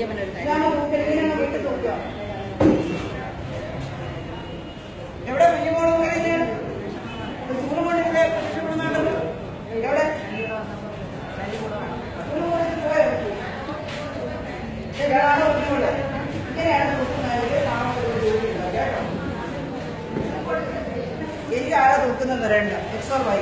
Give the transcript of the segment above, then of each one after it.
എവിടെ ഉണ്ടാവും കേട്ടോ എനിക്ക് ആരാ നോക്കുന്നത് രണ്ട് എക്സ് ഓർ വൈ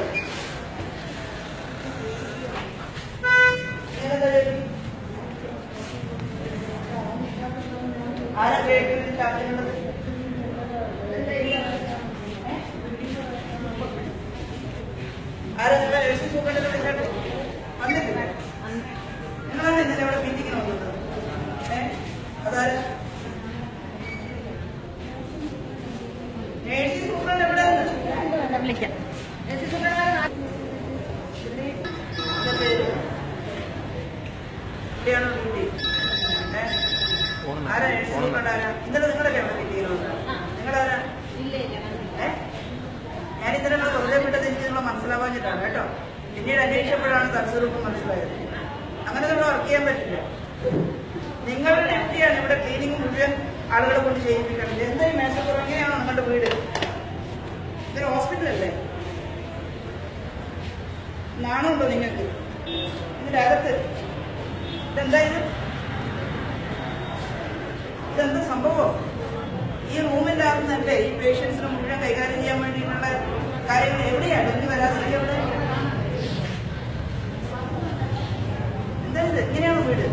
ആരാ കേൾക്കുന്നത്? ചാർജുള്ളത് ആരാ നിങ്ങളെ എഴുതി സൂപ്രണ്ടിനെ വിളിച്ചിട്ട് വന്നിട്ടില്ല? നിങ്ങളാണ് ഇന്നലെ ഇവിടെ മീറ്റിങ്ങിന് വന്നത്? ഏ? അതാരാ? നേഴ്സിംഗ് സൂപ്രണ്ട് എവിടെ വിളിക്കാം. എവിടെയാണ് ഡ്യൂട്ടി ഏ? ആരാ നേഴ്സിംഗ് സൂപ്രണ്ട് ആരാ ഇന്നലെ നിങ്ങളല്ലേ ഇവിടെ മീറ്റിങ്ങിന് വന്നത് നിങ്ങളാരാ ഏ? ഞാൻ ഇന്നലെ നിങ്ങൾ വെറുതെ വിട്ടത് എനിക്ക് നിങ്ങളെ മനസ്സിലാവാഞ്ഞിട്ടാണ് കേട്ടോ. പിന്നീട് അന്വേഷിച്ചപ്പോഴാണ് തത്സ്വരൂപം മനസ്സിലായത്. അങ്ങനെ നമ്മൾ വർക്ക് ചെയ്യാൻ പറ്റില്ല. നിങ്ങളുടെ ഡ്യൂട്ടിയാണ് ഇവിടെ ക്ലീനിങ് മുഴുവൻ ആളുകളെ കൊണ്ട് ചെയ്യിപ്പിക്കുന്നത് എന്താ ഈ മേശപ്പുറം? എങ്ങനെയാണ് നിങ്ങളുടെ വീട്? ഇതൊരു ഹോസ്പിറ്റലല്ലേ നാണമുണ്ടോ നിങ്ങൾക്ക്? ഇതിന്റെ അകത്ത്. ഇതെന്താ ഇത്? ഇതെന്താ സംഭവം? ഈ റൂമിന്റെ അകത്ത് നിന്നല്ലേ ഈ പേഷ്യൻസിനെ മുഴുവൻ കൈകാര്യം ചെയ്യാൻ വേണ്ടിയിട്ടുള്ള കാര്യങ്ങൾ എവിടെയാണ് ഇനി വരാതിരിക്കുക എവിടെ എന്താ ഇത്? ഇങ്ങനെയാണ് വീട്?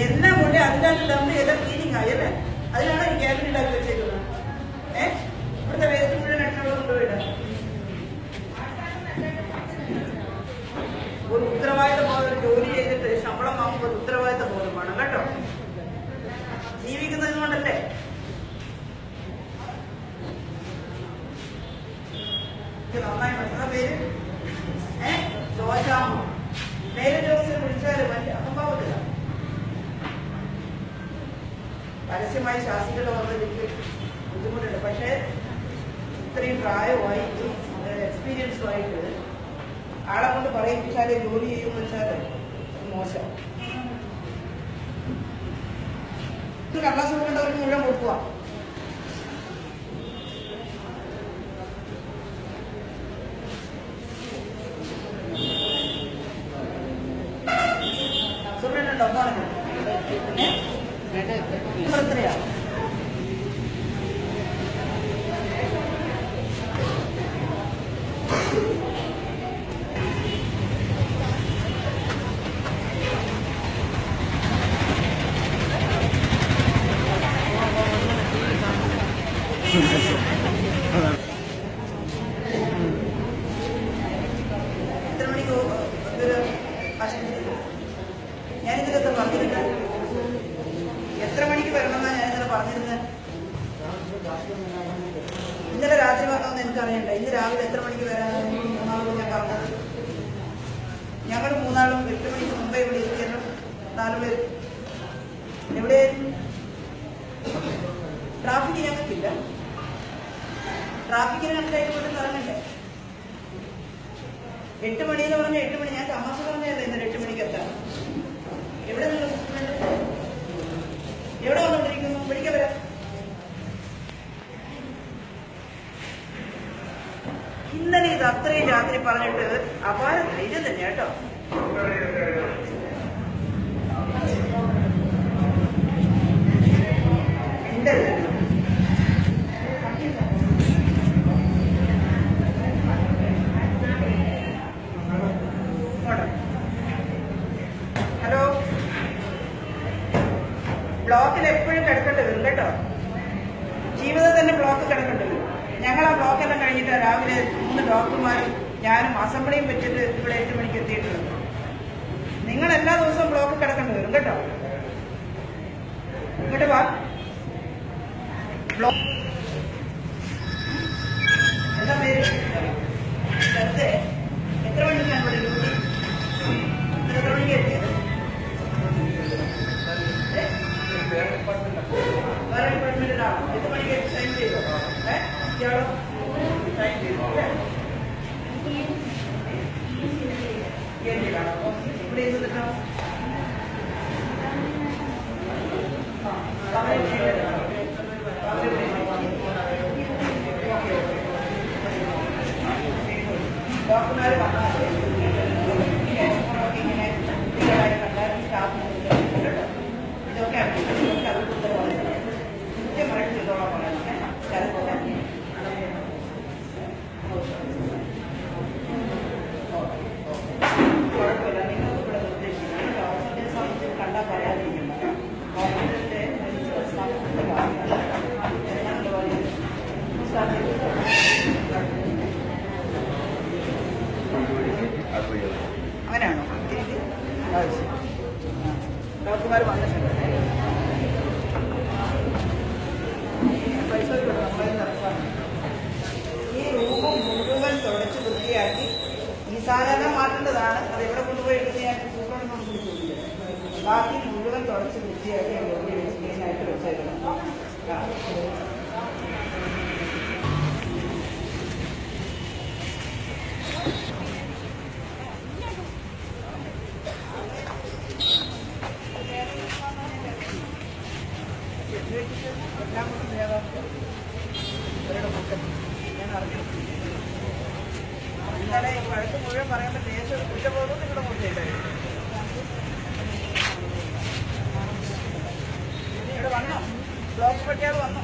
എല്ലാം കൊണ്ട് അതിനകത്ത് തമ്മിൽ എല്ലാം ക്ലീനിങ് ആയി അല്ലേ? അതിനാണ് ഈ ക്യാബിൻ ഉണ്ടാക്കി വെച്ചേക്കുന്നത്? ഏ? ഇവിടുത്തെ വേസ്റ്റ് മുഴുവൻ അടിച്ചുള്ള കൊണ്ടുപോയിടാം ഒരു ഉത്തരവാദിത്തമായ ഒരു ജോലി ചെയ്തിട്ട് വാങ്ങുമ്പോൾ ഒരു ഉത്തരവാദിത്ത ബോധം വേണം കേട്ടോ? ജീവിക്കുന്നത് കൊണ്ടല്ലേ? നന്നായി മനസ്സിലാ പേര്? ഏ? വലിയ അഹംഭാവത്തില്ല പരസ്യമായി ശാസിക്കേണ്ട വന്നത് എനിക്ക് ബുദ്ധിമുട്ടുണ്ട്. പക്ഷേ ഇത്രയും പ്രായമായി എക്സ്പീരിയൻസുമായിട്ട് ആളെ കൊണ്ട് പറയിപ്പിച്ചാലേ ജോലി ചെയ്യുമെന്ന് വെച്ചാൽ മോശം. ഇത് കള്ളാസ് കൊടുക്കേണ്ടവർക്ക് മുഴുവൻ കൊടുക്കുക സൂപ്രണ്ടുണ്ടോ മോനെ ഞാനിതിലൊക്കെ പറഞ്ഞിട്ടുണ്ട് എത്ര മണിക്ക് വരണമെന്നാണ് ഞാൻ ഇന്നലെ പറഞ്ഞിരുന്നത് ഇന്നലെ രാത്രി പറഞ്ഞതെന്ന് എനിക്കറിയണ്ട ഇന്ന് രാവിലെ എത്ര മണിക്ക് വരാനാണ് ഞാൻ പറഞ്ഞത് ഞങ്ങൾ മൂന്നാളും എട്ട് മണിക്ക് മുമ്പേ ഇവിടെ ഇരിക്കണം നാല് പേര് എവിടെയായിരുന്നു ട്രാഫിക് ഞങ്ങൾക്കില്ല. ട്രാഫിക്കിന് കണക്കായിട്ട് കൊണ്ട് തുടങ്ങണ്ടേ എട്ട് മണി എന്ന് പറഞ്ഞാൽ എട്ട് മണി. ഞാൻ തമാശ പറഞ്ഞതല്ലേ ഇന്നലെ എട്ട് മണിക്ക് എത്താം എവിടെ നിങ്ങൾ? എവിടെ വന്നുകൊണ്ടിരിക്കുന്നു? വിളിക്കാൻ വരാം ഇന്നലെ ഇത് അത്രയും രാത്രി പറഞ്ഞിട്ട് അപാര ധൈര്യം തന്നെ കേട്ടോ. ബ്ലോക്കിൽ എപ്പോഴും കിടക്കേണ്ടി വരും കേട്ടോ. ജീവിതം തന്നെ ബ്ലോക്ക് കിടക്കേണ്ടി വരും. ഞങ്ങൾ ആ ബ്ലോക്കെല്ലാം കഴിഞ്ഞിട്ട് രാവിലെ മൂന്ന് ഡോക്ടർമാരും ഞാനും അസംബ്ലിയും വെച്ചിട്ട് ഇവിടെ എട്ട് മണിക്ക് എത്തിയിട്ടുണ്ട് നിങ്ങൾ എല്ലാ ദിവസവും ബ്ലോക്ക് കിടക്കേണ്ടി വരും കേട്ടോ. ഇങ്ങോട്ട് വാ. ബ്ലോക്ക് എന്താ പേര്? करंट पॉइंट में डालो ये तुम्हारी एक टाइम दे दो है क्या लो टाइम दे दो है ये ले लो प्लेस दे दो हां कमरे में ले लो कमरे में ओके ओके बाप तुम्हारे बाप ഡോക്ടർമാർ വന്നിട്ടുണ്ട് ഈ റൂം മുഴുവൻ തുടച്ച് വൃത്തിയാക്കി ഈ സാധനം മാറ്റേണ്ടതാണ്. അത് എവിടെ കൊണ്ടുപോയി എടുത്ത് ഞാൻ സൂപ്രണ്ടൊന്നും വിളിച്ചില്ല ബാക്കി മുഴുവൻ തുടച്ച് വൃത്തിയാക്കി ഞാൻ ക്ലീനായിട്ട് വെച്ചേക്കണം. ആ. എല്ലാം കൊണ്ടും വേഗം ഇവരുടെ മക്കൾ ഞാൻ ഇന്നലെ ഇവിടെ വന്നോ ബ്ലോക്ക് പട്ടിയാൾ വന്നോ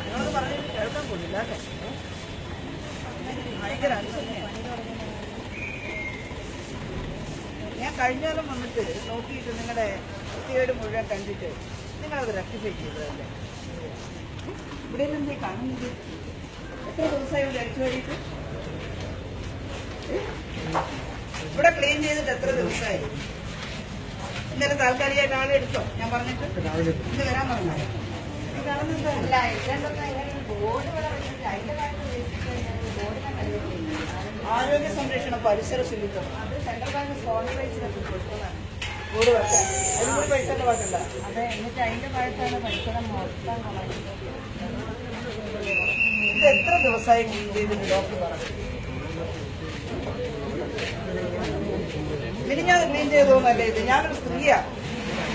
നിങ്ങളത് പറഞ്ഞത് കേൾക്കാൻ കൊള്ളില്ല അല്ലേ ഭയങ്കര അനുസരണയാണ്. ഞാൻ കഴിഞ്ഞ കാലം വന്നിട്ട് നോക്കിയിട്ട് നിങ്ങളുടെ വൃത്തികേട് മുഴുവൻ കണ്ടിട്ട് നിങ്ങളത് റെക്ടിഫൈ ചെയ്തതല്ലേ? ഇവിടെ നിന്നേ കാണുന്നത്? എത്ര ദിവസമായി ഇവിടെ അടിച്ചു കഴിഞ്ഞിട്ട്? ഇവിടെ ക്ലീൻ ചെയ്തിട്ട് എത്ര ദിവസമായി? ഇന്നലെ താൽക്കാലികമായിട്ട് ആളെ എടുത്തോ? ഞാൻ പറഞ്ഞിട്ട് ഇന്ന് വരാൻ പറഞ്ഞു കാര്യം ബോർഡിനെ എന്താ? ആരോഗ്യ സംരക്ഷണം പരിസര ശുചിത്വം. അത് സെൻട്രൽ ബാങ്ക് സ്പോൺസർ കൂട് വെക്കാൻ അതിന് പൈസ അതെ എന്നിട്ട് അതിന്റെ ഭാഗത്താണ് പരിസരം മൊത്തം ഇത് എത്ര ദിവസമായി ചെയ്തിട്ട് ഡോക്ടർ പറഞ്ഞു? ഞാൻ ക്ലീൻ ചെയ്തോന്നല്ലേ ഇത്? ഞാനൊരു സ്ത്രീയാ.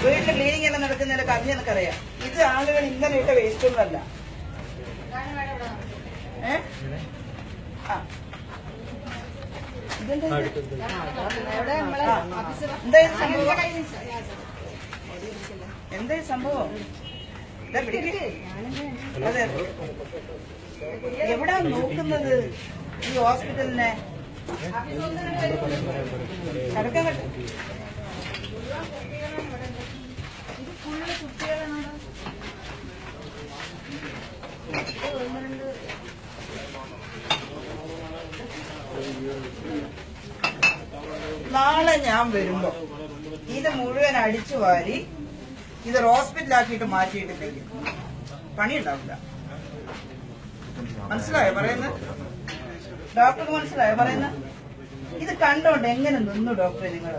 വീട്ടിൽ ക്ലീനിങ് എല്ലാം നടക്കുന്നതിന്റെ കഥ എനിക്കറിയാം. ഇത് ആളുകൾ ഇന്നലെ ഇട്ട വേസ്റ്റ് ഒന്നുമല്ല ഏ? ആ ഇതെന്താ ഇത്? എവിടെ നമ്മളെ ആ. ഓഫീസിൽ എന്താ സംഭവം. അതെ എവിടാ നോക്കുന്നത് ഈ ഹോസ്പിറ്റലിനെ കിടക്കാൻ Thank ഇത് നാളെ ഞാൻ വരുമ്പോ ഇത് മുഴുവൻ അടിച്ചു വാരി ഇത് ഹോസ്പിറ്റലാക്കിയിട്ട് മാറ്റിയിട്ടില്ലെങ്കിൽ പണിയുണ്ടാവില്ല. മനസ്സിലായോ പറയുന്നത്? ഡോക്ടർക്ക് മനസ്സിലായോ പറയുന്നത്? ഇത് കണ്ടോണ്ട് എങ്ങനെ നിന്നു ഡോക്ടറെ നിങ്ങൾ